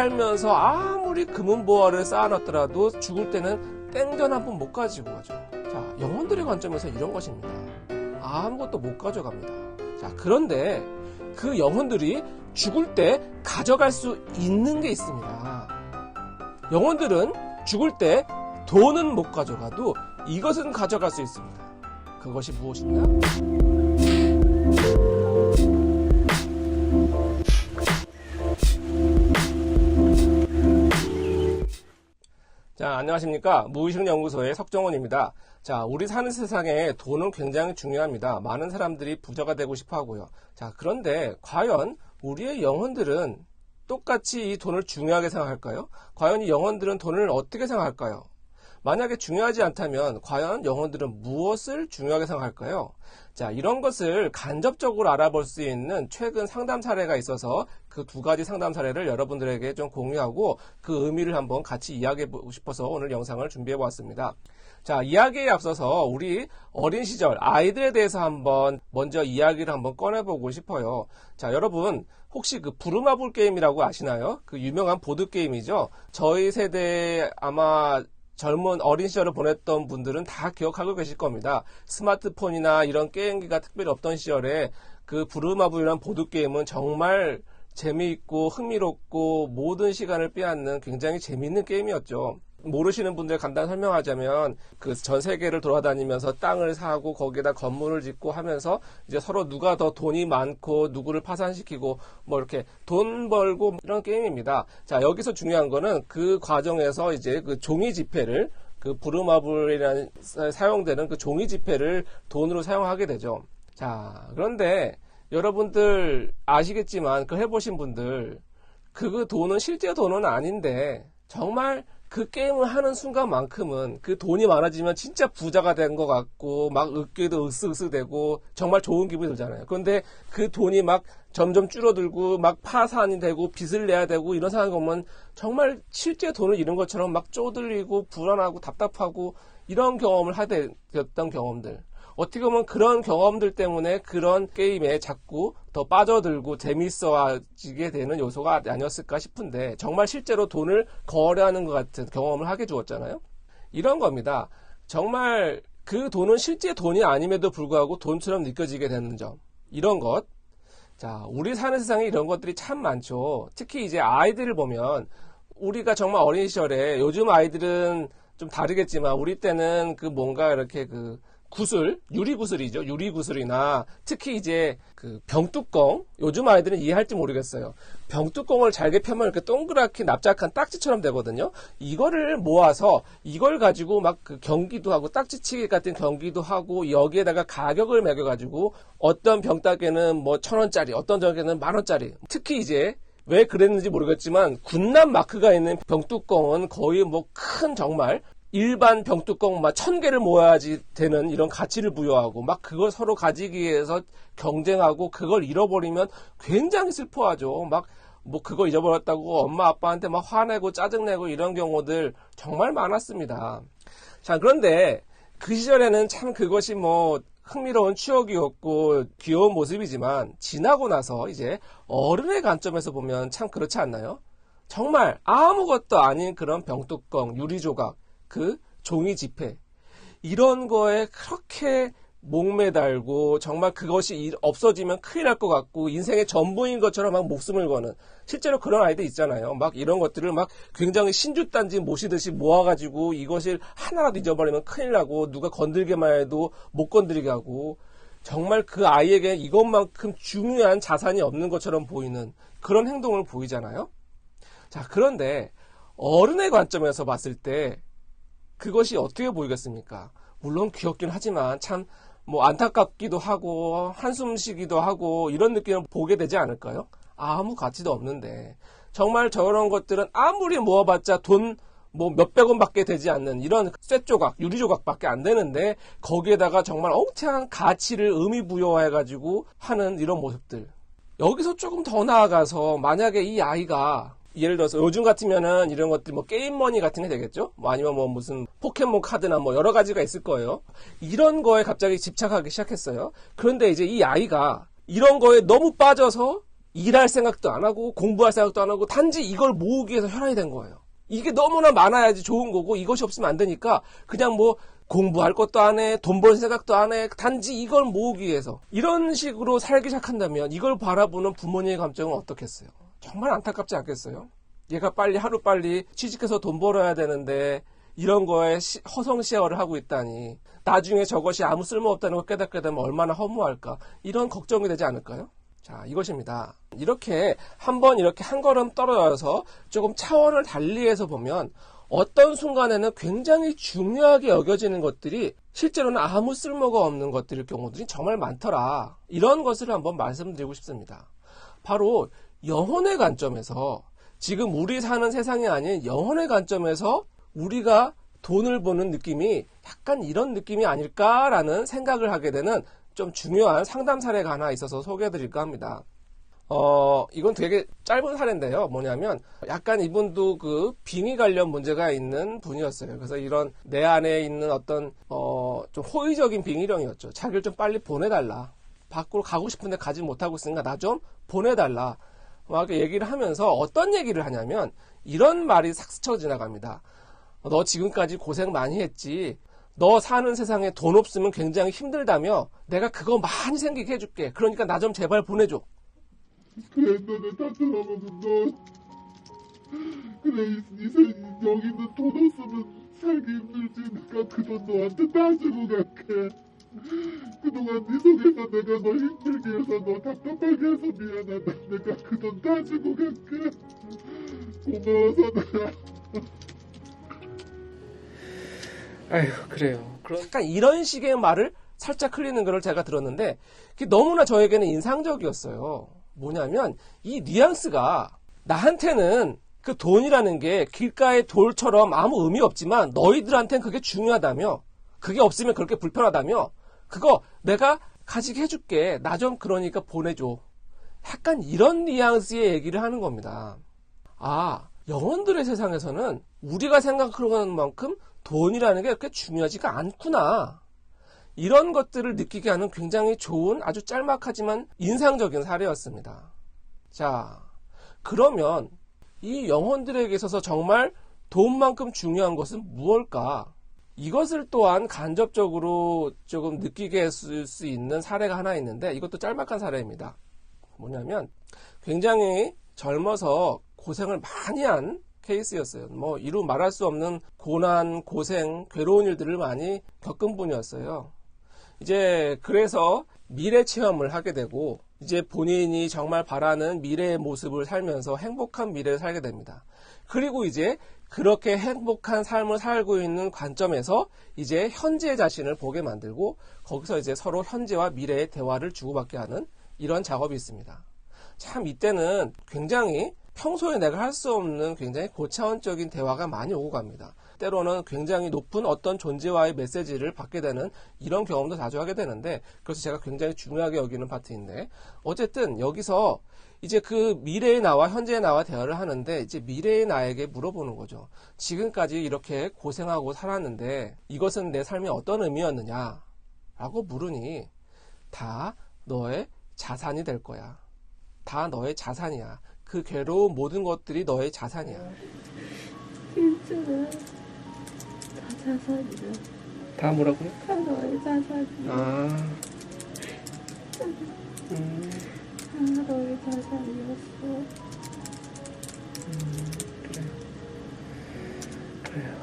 살면서 아무리 금은보화를 쌓아놨더라도 죽을 때는 땡전 한푼못 가지고 가죠. 자, 영혼들의 관점에서 이런 것입니다. 아무것도 못 가져갑니다. 자, 그런데 그 영혼들이 죽을 때 가져갈 수 있는 게 있습니다. 영혼들은 죽을 때 돈은 못 가져가도 이것은 가져갈 수 있습니다. 그것이 무엇인가? 자, 안녕하십니까. 무의식연구소의 석정원입니다. 자, 우리 사는 세상에 돈은 굉장히 중요합니다. 많은 사람들이 부자가 되고 싶어 하고요. 자, 그런데 과연 우리의 영혼들은 똑같이 이 돈을 중요하게 생각할까요? 과연 이 영혼들은 돈을 어떻게 생각할까요? 만약에 중요하지 않다면 과연 영혼들은 무엇을 중요하게 생각할까요? 자, 이런 것을 간접적으로 알아볼 수 있는 최근 상담 사례가 있어서 그 두 가지 상담 사례를 여러분들에게 좀 공유하고 그 의미를 한번 같이 이야기해 보고 싶어서 오늘 영상을 준비해 보았습니다. 자, 이야기에 앞서서 우리 어린 시절 아이들에 대해서 한번 먼저 이야기를 한번 꺼내보고 싶어요. 자, 여러분 혹시 그 부르마블 게임이라고 아시나요? 그 유명한 보드 게임이죠. 저희 세대 아마 젊은 어린 시절을 보냈던 분들은 다 기억하고 계실 겁니다. 스마트폰이나 이런 게임기가 특별히 없던 시절에 그 부르마블이란 보드게임은 정말 재미있고 흥미롭고 모든 시간을 빼앗는 굉장히 재미있는 게임이었죠. 모르시는 분들 간단히 설명하자면 그 전 세계를 돌아다니면서 땅을 사고 거기에다 건물을 짓고 하면서 이제 서로 누가 더 돈이 많고 누구를 파산시키고 뭐 이렇게 돈 벌고 이런 게임입니다. 자, 여기서 중요한 거는 그 과정에서 이제 그 종이 지폐를 그 부르마블이라는 사- 사용되는 그 종이 지폐를 돈으로 사용하게 되죠. 자, 그런데 여러분들 아시겠지만 그 해보신 분들 그 돈은 실제 돈은 아닌데 정말 그 게임을 하는 순간만큼은 그 돈이 많아지면 진짜 부자가 된 것 같고 막 으깨도 으쓱으쓱되고 정말 좋은 기분이 들잖아요. 그런데 그 돈이 막 점점 줄어들고 막 파산이 되고 빚을 내야 되고 이런 상황이 오면 정말 실제 돈을 잃은 것처럼 막 쪼들리고 불안하고 답답하고 이런 경험을 하게 됐던 경험들. 어떻게 보면 그런 경험들 때문에 그런 게임에 자꾸 더 빠져들고 재밌어지게 되는 요소가 아니었을까 싶은데 정말 실제로 돈을 거래하는 것 같은 경험을 하게 주었잖아요. 이런 겁니다. 정말 그 돈은 실제 돈이 아님에도 불구하고 돈처럼 느껴지게 되는 점. 이런 것. 자, 우리 사는 세상에 이런 것들이 참 많죠. 특히 이제 아이들을 보면 우리가 정말 어린 시절에 요즘 아이들은 좀 다르겠지만 우리 때는 그 뭔가 이렇게 그 구슬, 유리 구슬이죠. 유리 구슬이나 특히 이제 그 병뚜껑, 요즘 아이들은 이해할지 모르겠어요. 병뚜껑을 잘게 펴면 이렇게 동그랗게 납작한 딱지처럼 되거든요. 이거를 모아서 이걸 가지고 막 그 경기도 하고 딱지치기 같은 경기도 하고 여기에다가 가격을 매겨 가지고 어떤 병따개는 뭐 천 원짜리, 어떤 병따개는 만 원짜리. 특히 이제 왜 그랬는지 모르겠지만 군남 마크가 있는 병뚜껑은 거의 뭐 큰 정말 일반 병뚜껑 막 천 개를 모아야지 되는 이런 가치를 부여하고 막 그걸 서로 가지기 위해서 경쟁하고 그걸 잃어버리면 굉장히 슬퍼하죠. 막 뭐 그거 잊어버렸다고 엄마 아빠한테 막 화내고 짜증내고 이런 경우들 정말 많았습니다. 자 그런데 그 시절에는 참 그것이 뭐 흥미로운 추억이었고 귀여운 모습이지만 지나고 나서 이제 어른의 관점에서 보면 참 그렇지 않나요? 정말 아무것도 아닌 그런 병뚜껑, 유리 조각, 그 종이 지폐 이런 거에 그렇게 목매달고 정말 그것이 일- 없어지면 큰일 날 것 같고 인생의 전부인 것처럼 막 목숨을 거는 실제로 그런 아이들 있잖아요. 막 이런 것들을 막 굉장히 신주단지 모시듯이 모아가지고 이것을 하나라도 잊어버리면 큰일 나고 누가 건들게만 해도 못 건드리게 하고 정말 그 아이에게 이것만큼 중요한 자산이 없는 것처럼 보이는 그런 행동을 보이잖아요. 자, 그런데 어른의 관점에서 봤을 때 그것이 어떻게 보이겠습니까? 물론 귀엽긴 하지만 참 뭐 안타깝기도 하고 한숨 쉬기도 하고 이런 느낌을 보게 되지 않을까요? 아무 가치도 없는데 정말 저런 것들은 아무리 모아봤자 돈 뭐 몇백 원밖에 되지 않는 이런 쇠조각, 유리조각밖에 안 되는데 거기에다가 정말 엉뚱한 가치를 의미 부여해가지고 하는 이런 모습들. 여기서 조금 더 나아가서 만약에 이 아이가 예를 들어서 요즘 같으면은 이런 것들 뭐 게임머니 같은 게 되겠죠? 뭐 아니면 뭐 무슨 포켓몬 카드나 뭐 여러 가지가 있을 거예요. 이런 거에 갑자기 집착하기 시작했어요. 그런데 이제 이 아이가 이런 거에 너무 빠져서 일할 생각도 안 하고 공부할 생각도 안 하고 단지 이걸 모으기 위해서 혈안이 된 거예요. 이게 너무나 많아야지 좋은 거고 이것이 없으면 안 되니까 그냥 뭐 공부할 것도 안 해, 돈 벌 생각도 안 해, 단지 이걸 모으기 위해서 이런 식으로 살기 시작한다면 이걸 바라보는 부모님의 감정은 어떻겠어요? 정말 안타깝지 않겠어요? 얘가 빨리 하루 빨리 취직해서 돈 벌어야 되는데 이런 거에 시- 허성 시어를 하고 있다니 나중에 저것이 아무 쓸모 없다는 걸 깨닫게 되면 얼마나 허무할까 이런 걱정이 되지 않을까요? 자 이것입니다. 이렇게 한번 이렇게 한 걸음 떨어져서 조금 차원을 달리해서 보면 어떤 순간에는 굉장히 중요하게 여겨지는 것들이 실제로는 아무 쓸모가 없는 것들일 경우들이 정말 많더라. 이런 것을 한번 말씀드리고 싶습니다. 바로 영혼의 관점에서 지금 우리 사는 세상이 아닌 영혼의 관점에서 우리가 돈을 버는 느낌이 약간 이런 느낌이 아닐까라는 생각을 하게 되는 좀 중요한 상담 사례가 하나 있어서 소개해 드릴까 합니다. 어, 이건 되게 짧은 사례인데요. 뭐냐면, 약간 이분도 그 빙의 관련 문제가 있는 분이었어요. 그래서 이런 내 안에 있는 어떤, 어, 좀 호의적인 빙의령이었죠. 자기를 좀 빨리 보내달라. 밖으로 가고 싶은데 가지 못하고 있으니까 나 좀 보내달라. 막 이렇게 얘기를 하면서 어떤 얘기를 하냐면, 이런 말이 싹 스쳐 지나갑니다. 너 지금까지 고생 많이 했지. 너 사는 세상에 돈 없으면 굉장히 힘들다며 내가 그거 많이 생기게 해줄게. 그러니까 나 좀 제발 보내줘. 다 들어보면 너 그래 이, 이, 세- 여기는 돈 없으면 살기 힘들지니까 그 돈 너한테 다 주고 갈게 그동안 네 속에서 내가 너 힘들게 해서 너 답답하게 해서 미안하다 내가 그돈다 주고 갈게 고마워서 내가 아휴, 그래요. 약간 이런 식의 말을 살짝 흘리는 거를 제가 들었는데, 그게 너무나 저에게는 인상적이었어요. 뭐냐면, 이 뉘앙스가 나한테는 그 돈이라는 게 길가의 돌처럼 아무 의미 없지만 너희들한테는 그게 중요하다며, 그게 없으면 그렇게 불편하다며, 그거 내가 가지게 해줄게. 나 좀 그러니까 보내줘. 약간 이런 뉘앙스의 얘기를 하는 겁니다. 아, 영혼들의 세상에서는 우리가 생각하는 만큼 돈이라는 게 그렇게 중요하지가 않구나. 이런 것들을 느끼게 하는 굉장히 좋은 아주 짤막하지만 인상적인 사례였습니다. 자, 그러면 이 영혼들에게 있어서 정말 돈만큼 중요한 것은 무엇일까? 이것을 또한 간접적으로 조금 느끼게 했을 수 있는 사례가 하나 있는데 이것도 짤막한 사례입니다. 뭐냐면 굉장히 젊어서 고생을 많이 한 케이스였어요. 뭐 이루 말할 수 없는 고난, 고생, 괴로운 일들을 많이 겪은 분이었어요. 이제 그래서 미래 체험을 하게 되고 이제 본인이 정말 바라는 미래의 모습을 살면서 행복한 미래를 살게 됩니다. 그리고 이제 그렇게 행복한 삶을 살고 있는 관점에서 이제 현재 자신을 보게 만들고 거기서 이제 서로 현재와 미래의 대화를 주고받게 하는 이런 작업이 있습니다. 참 이때는 굉장히 평소에 내가 할 수 없는 굉장히 고차원적인 대화가 많이 오고 갑니다. 때로는 굉장히 높은 어떤 존재와의 메시지를 받게 되는 이런 경험도 자주 하게 되는데 그래서 제가 굉장히 중요하게 여기는 파트인데 어쨌든 여기서 이제 그 미래의 나와 현재의 나와 대화를 하는데 이제 미래의 나에게 물어보는 거죠. 지금까지 이렇게 고생하고 살았는데 이것은 내 삶에 어떤 의미였느냐? 라고 물으니 다 너의 자산이 될 거야. 다 너의 자산이야. 그 괴로운 모든 것들이 너의 자산이야. 다 자산이야. 다 뭐라고요? 다 너의 자산이야. 아, 음, 자산이었어. 그래. 그래요.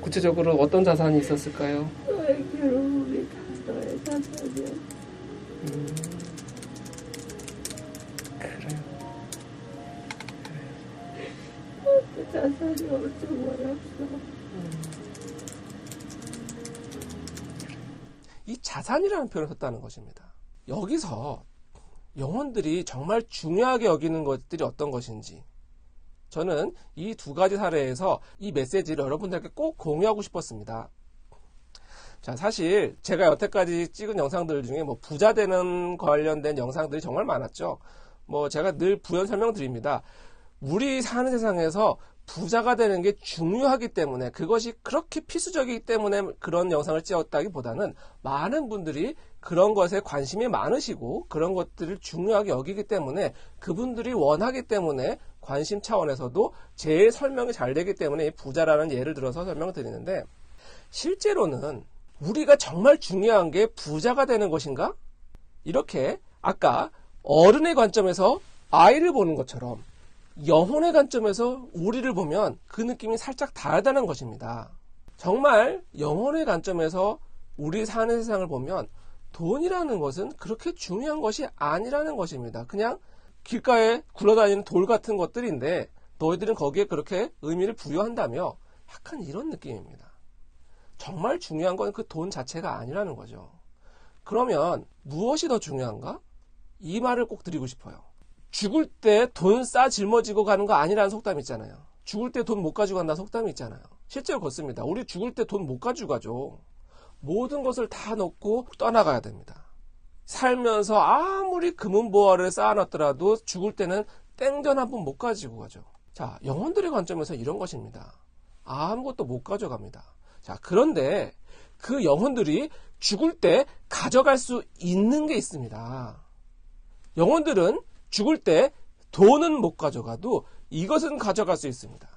구체적으로 어떤 자산이 있었을까요? 너의 괴로움이 다 너의 자산이야. 음, 그래요. 그 자산이 엄청 많았어. 이 자산이라는 표현을 썼다는 것입니다. 여기서 영혼들이 정말 중요하게 여기는 것들이 어떤 것인지 저는 이 두 가지 사례에서 이 메시지를 여러분들께 꼭 공유하고 싶었습니다. 자, 사실 제가 여태까지 찍은 영상들 중에 뭐 부자 되는 관련된 영상들이 정말 많았죠. 뭐 제가 늘 부연 설명드립니다. 우리 사는 세상에서 부자가 되는 게 중요하기 때문에 그것이 그렇게 필수적이기 때문에 그런 영상을 찍었다기보다는 많은 분들이 그런 것에 관심이 많으시고 그런 것들을 중요하게 여기기 때문에 그분들이 원하기 때문에 관심 차원에서도 제일 설명이 잘 되기 때문에 이 부자라는 예를 들어서 설명을 드리는데 실제로는 우리가 정말 중요한 게 부자가 되는 것인가? 이렇게 아까 어른의 관점에서 아이를 보는 것처럼 영혼의 관점에서 우리를 보면 그 느낌이 살짝 다르다는 것입니다. 정말 영혼의 관점에서 우리 사는 세상을 보면 돈이라는 것은 그렇게 중요한 것이 아니라는 것입니다. 그냥 길가에 굴러다니는 돌 같은 것들인데 너희들은 거기에 그렇게 의미를 부여한다며 약간 이런 느낌입니다. 정말 중요한 건 그 돈 자체가 아니라는 거죠. 그러면 무엇이 더 중요한가? 이 말을 꼭 드리고 싶어요. 죽을 때 돈 싸 짊어지고 가는 거 아니라는 속담 있잖아요. 죽을 때 돈 못 가지고 간다는 속담이 있잖아요. 실제로 그렇습니다. 우리 죽을 때 돈 못 가지고 가죠. 모든 것을 다 넣고 떠나가야 됩니다. 살면서 아무리 금은보화를 쌓아놨더라도 죽을 때는 땡전 한푼못 가지고 가죠. 자, 영혼들의 관점에서 이런 것입니다. 아무것도 못 가져갑니다. 자, 그런데 그 영혼들이 죽을 때 가져갈 수 있는 게 있습니다. 영혼들은 죽을 때 돈은 못 가져가도 이것은 가져갈 수 있습니다.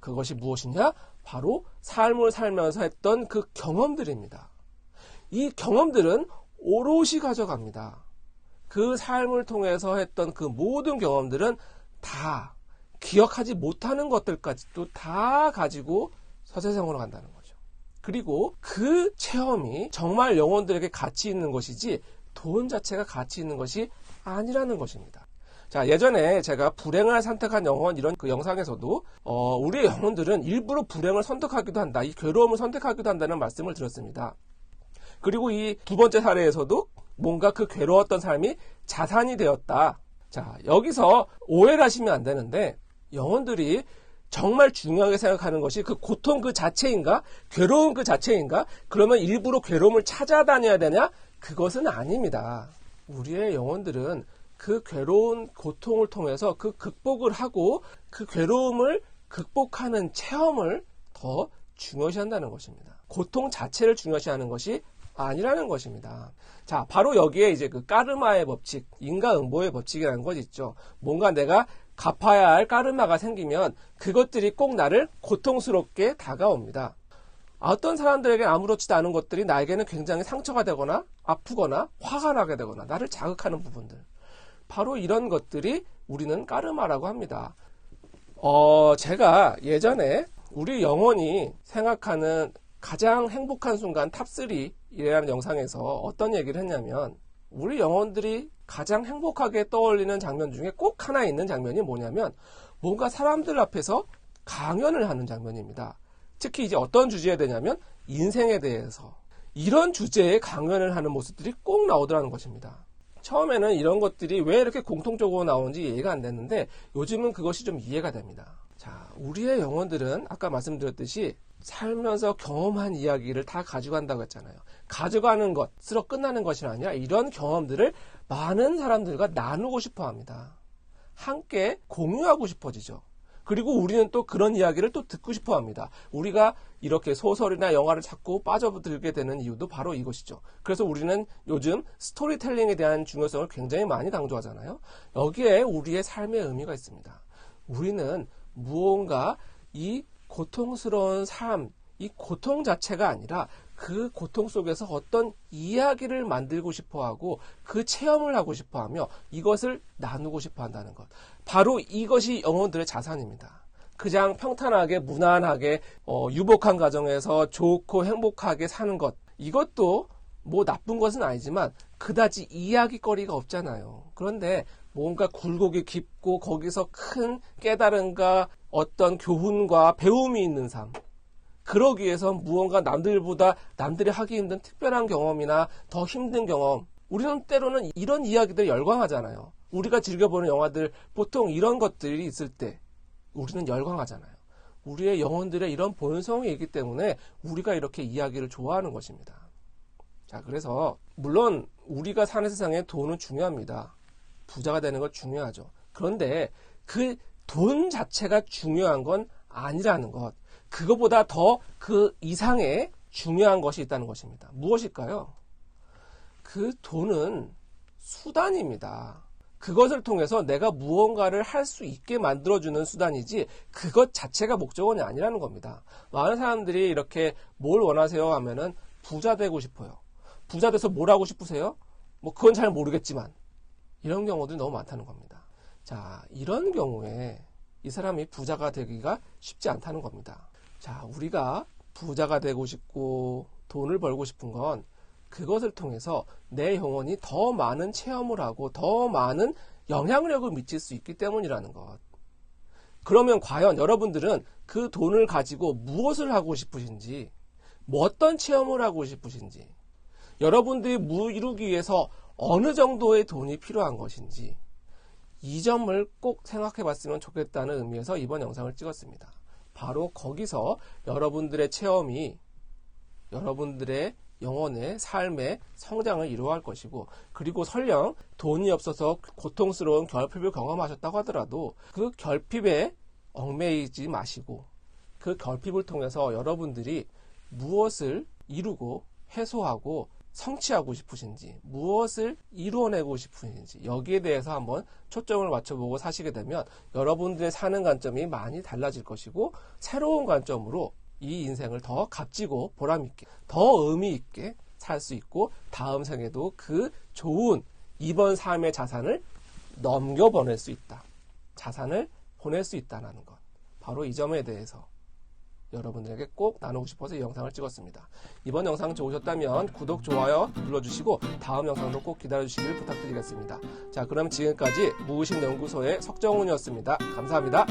그것이 무엇이냐? 바로 삶을 살면서 했던 그 경험들입니다. 이 경험들은 오롯이 가져갑니다. 그 삶을 통해서 했던 그 모든 경험들은 다 기억하지 못하는 것들까지도 다 가지고 서세상으로 간다는 거죠. 그리고 그 체험이 정말 영혼들에게 가치 있는 것이지 돈 자체가 가치 있는 것이 아니라는 것입니다. 자, 예전에 제가 불행을 선택한 영혼 이런 그 영상에서도 어, 우리의 영혼들은 일부러 불행을 선택하기도 한다. 이 괴로움을 선택하기도 한다는 말씀을 드렸습니다. 그리고 이 두 번째 사례에서도 뭔가 그 괴로웠던 삶이 자산이 되었다. 자, 여기서 오해를 하시면 안 되는데 영혼들이 정말 중요하게 생각하는 것이 그 고통 그 자체인가? 괴로움 그 자체인가? 그러면 일부러 괴로움을 찾아다녀야 되냐? 그것은 아닙니다. 우리의 영혼들은 그 괴로운 고통을 통해서 그 극복을 하고 그 괴로움을 극복하는 체험을 더 중요시한다는 것입니다. 고통 자체를 중요시하는 것이 아니라는 것입니다. 자, 바로 여기에 이제 그 까르마의 법칙, 인과응보의 법칙이라는 것 있죠. 뭔가 내가 갚아야 할 까르마가 생기면 그것들이 꼭 나를 고통스럽게 다가옵니다. 어떤 사람들에게 아무렇지도 않은 것들이 나에게는 굉장히 상처가 되거나 아프거나 화가 나게 되거나 나를 자극하는 부분들. 바로 이런 것들이 우리는 까르마라고 합니다. 어, 제가 예전에 우리 영혼이 생각하는 가장 행복한 순간 탑3이라는 영상에서 어떤 얘기를 했냐면 우리 영혼들이 가장 행복하게 떠올리는 장면 중에 꼭 하나 있는 장면이 뭐냐면 뭔가 사람들 앞에서 강연을 하는 장면입니다. 특히 이제 어떤 주제에 되냐면 인생에 대해서 이런 주제의 강연을 하는 모습들이 꼭 나오더라는 것입니다. 처음에는 이런 것들이 왜 이렇게 공통적으로 나오는지 이해가 안 됐는데 요즘은 그것이 좀 이해가 됩니다. 자, 우리의 영혼들은 아까 말씀드렸듯이 살면서 경험한 이야기를 다 가져간다고 했잖아요. 가져가는 것으로 끝나는 것이 아니라 이런 경험들을 많은 사람들과 나누고 싶어 합니다. 함께 공유하고 싶어지죠. 그리고 우리는 또 그런 이야기를 또 듣고 싶어 합니다. 우리가 이렇게 소설이나 영화를 자꾸 빠져들게 되는 이유도 바로 이것이죠. 그래서 우리는 요즘 스토리텔링에 대한 중요성을 굉장히 많이 강조하잖아요. 여기에 우리의 삶의 의미가 있습니다. 우리는 무언가 이 고통스러운 삶, 이 고통 자체가 아니라 그 고통 속에서 어떤 이야기를 만들고 싶어 하고 그 체험을 하고 싶어 하며 이것을 나누고 싶어 한다는 것. 바로 이것이 영혼들의 자산입니다. 그냥 평탄하게, 무난하게, 어, 유복한 가정에서 좋고 행복하게 사는 것. 이것도 뭐 나쁜 것은 아니지만 그다지 이야기거리가 없잖아요. 그런데 뭔가 굴곡이 깊고 거기서 큰 깨달음과 어떤 교훈과 배움이 있는 삶. 그러기 위해서 무언가 남들보다 남들이 하기 힘든 특별한 경험이나 더 힘든 경험. 우리는 때로는 이런 이야기들 열광하잖아요. 우리가 즐겨보는 영화들 보통 이런 것들이 있을 때 우리는 열광하잖아요. 우리의 영혼들의 이런 본성이 있기 때문에 우리가 이렇게 이야기를 좋아하는 것입니다. 자, 그래서 물론 우리가 사는 세상에 돈은 중요합니다. 부자가 되는 것 중요하죠. 그런데 그 돈 자체가 중요한 건 아니라는 것. 그거보다 더 그 이상의 중요한 것이 있다는 것입니다. 무엇일까요? 그 돈은 수단입니다. 그것을 통해서 내가 무언가를 할 수 있게 만들어주는 수단이지 그것 자체가 목적원이 아니라는 겁니다. 많은 사람들이 이렇게 뭘 원하세요 하면은 부자 되고 싶어요. 부자 돼서 뭘 하고 싶으세요? 뭐 그건 잘 모르겠지만 이런 경우들이 너무 많다는 겁니다. 자, 이런 경우에 이 사람이 부자가 되기가 쉽지 않다는 겁니다. 자, 우리가 부자가 되고 싶고 돈을 벌고 싶은 건 그것을 통해서 내 영혼이 더 많은 체험을 하고 더 많은 영향력을 미칠 수 있기 때문이라는 것. 그러면 과연 여러분들은 그 돈을 가지고 무엇을 하고 싶으신지, 뭐 어떤 체험을 하고 싶으신지, 여러분들이 무 이루기 위해서 어느 정도의 돈이 필요한 것인지, 이 점을 꼭 생각해 봤으면 좋겠다는 의미에서 이번 영상을 찍었습니다. 바로 거기서 여러분들의 체험이 여러분들의 영혼의 삶의 성장을 이루어갈 것이고 그리고 설령 돈이 없어서 고통스러운 결핍을 경험하셨다고 하더라도 그 결핍에 얽매이지 마시고 그 결핍을 통해서 여러분들이 무엇을 이루고 해소하고 성취하고 싶으신지 무엇을 이루어내고 싶으신지 여기에 대해서 한번 초점을 맞춰보고 사시게 되면 여러분들의 사는 관점이 많이 달라질 것이고 새로운 관점으로 이 인생을 더 값지고 보람있게 더 의미있게 살 수 있고 다음 생에도 그 좋은 이번 삶의 자산을 넘겨 보낼 수 있다. 자산을 보낼 수 있다는 것. 바로 이 점에 대해서 여러분들에게 꼭 나누고 싶어서 이 영상을 찍었습니다. 이번 영상 좋으셨다면 구독, 좋아요 눌러주시고 다음 영상도 꼭 기다려주시길 부탁드리겠습니다. 자, 그럼 지금까지 무의식연구소의 석정훈이었습니다. 감사합니다.